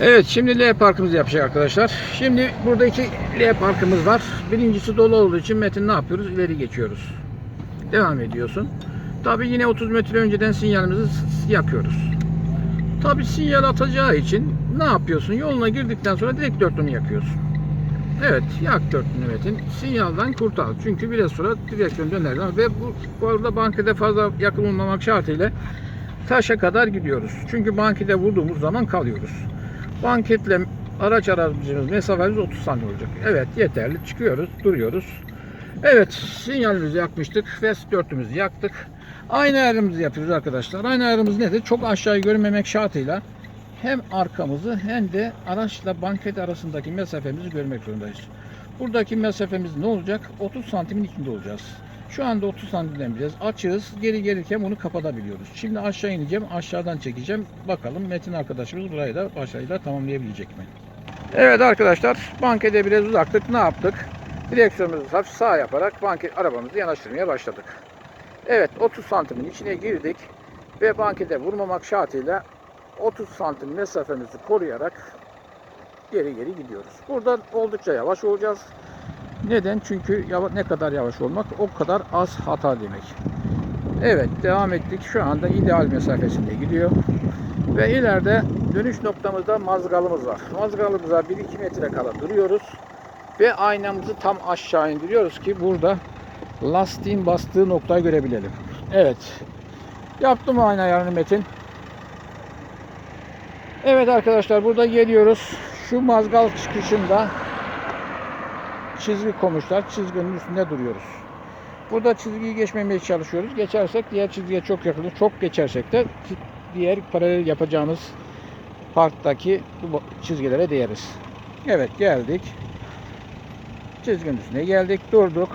Evet şimdi L parkımızı yapacak arkadaşlar. Şimdi burada iki L parkımız var. Birincisi dolu olduğu için Metin ne yapıyoruz? İleri geçiyoruz. Devam ediyorsun. Tabi yine 30 metre önceden sinyalimizi yakıyoruz. Tabi sinyal atacağı için ne yapıyorsun? Yoluna girdikten sonra direkt dörtlünü yakıyorsun. Evet yak dörtlünü Metin. Sinyaldan kurtar. Çünkü biraz sonra direksiyon döner. Ve bu, bu arada bankada fazla yakın olmamak şartıyla taşa kadar gidiyoruz. Çünkü bankide vurduğumuz zaman kalıyoruz. Banketle araç aracımız mesafemiz 30 santim olacak. Evet yeterli. Çıkıyoruz, duruyoruz. Evet sinyalimizi yakmıştık ve dörtümüzü yaktık. Aynı ayarımızı yapıyoruz arkadaşlar. Aynı ayarımız nedir? Çok aşağıyı görmemek şartıyla hem arkamızı hem de araçla banket arasındaki mesafemizi görmek zorundayız. Buradaki mesafemiz ne olacak? 30 santimin içinde olacağız. Şu anda 30 santimden bileceğiz. Açığız. Geri gelirken bunu kapatabiliyoruz. Şimdi aşağı ineceğim. Aşağıdan çekeceğim. Bakalım Metin arkadaşımız burayı da başarıyla tamamlayabilecek mi? Evet arkadaşlar bankete biraz uzaktık. Ne yaptık? Direksiyonumuzu hafif sağ yaparak banket arabamızı yanaştırmaya başladık. Evet 30 santimin içine girdik ve bankete vurmamak şartıyla 30 santim mesafemizi koruyarak geri geri gidiyoruz. Burada oldukça yavaş olacağız. Neden? Çünkü ne kadar yavaş olmak o kadar az hata demek. Evet devam ettik. Şu anda ideal mesafesinde gidiyor. Ve ileride dönüş noktamızda mazgalımız var. Mazgalımıza 1-2 metre kala duruyoruz. Ve aynamızı tam aşağı indiriyoruz ki burada lastiğin bastığı noktayı görebilelim. Evet. Yaptım ayna ayarını Metin. Evet arkadaşlar burada geliyoruz. Şu mazgal çıkışında çizgi koymuşlar. Çizginin üstünde duruyoruz. Burada çizgiyi geçmemeye çalışıyoruz. Geçersek diğer çizgiye çok yakınız. Çok geçersek de diğer paralel yapacağımız parktaki bu çizgilere değeriz. Evet geldik. Çizginin üstüne geldik. Durduk.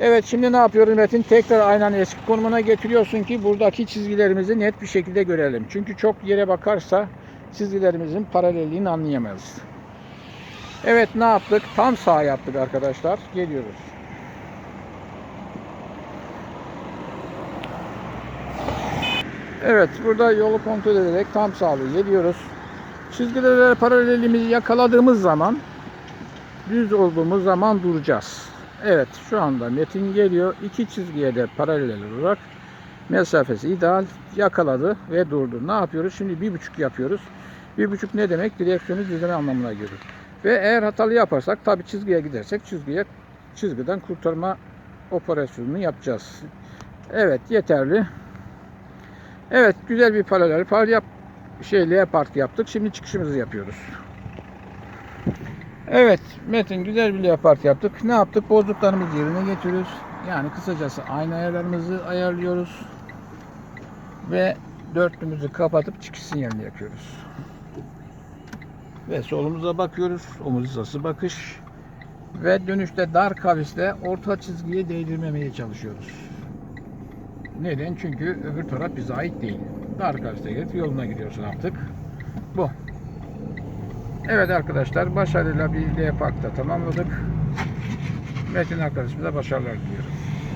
Evet şimdi ne yapıyoruz Metin? Tekrar aynanın eski konumuna getiriyorsun ki buradaki çizgilerimizi net bir şekilde görelim. Çünkü çok yere bakarsa çizgilerimizin paralelliğini anlayamayız. Evet ne yaptık? Tam sağ yaptık arkadaşlar. Geliyoruz. Evet burada yolu kontrol ederek tam sağlığı geliyoruz. Çizgilere paralelimizi yakaladığımız zaman düz olduğumuz zaman duracağız. Evet şu anda metin geliyor. İki çizgiye de paralel olarak mesafesi ideal yakaladı ve durdu. Ne yapıyoruz? Şimdi bir buçuk yapıyoruz. Bir buçuk ne demek? Direksiyonu düzleme anlamına gelir. Ve eğer hatalı yaparsak tabi çizgiye gidersek çizgiye çizgiden kurtarma operasyonunu yapacağız. Evet yeterli. Evet güzel bir paralel par yap şeyliğe park yaptık. Şimdi çıkışımızı yapıyoruz. Evet Metin güzel bir leopard yaptık. Ne yaptık? Bozduklarımızı yerine getiriyoruz. Yani kısacası aynı ayarlarımızı ayarlıyoruz. Ve dörtlümüzü kapatıp çıkış sinyalini yakıyoruz. Ve solumuza bakıyoruz. Omuz hizası bakış. Ve dönüşte dar kavisle orta çizgiye değdirmemeye çalışıyoruz. Neden? Çünkü öbür taraf bize ait değil. Dar kavisle gelip yoluna gidiyorsun artık. Bu. Evet arkadaşlar başarıyla bir L Park'ta tamamladık. Metin arkadaşımıza başarılar diliyorum.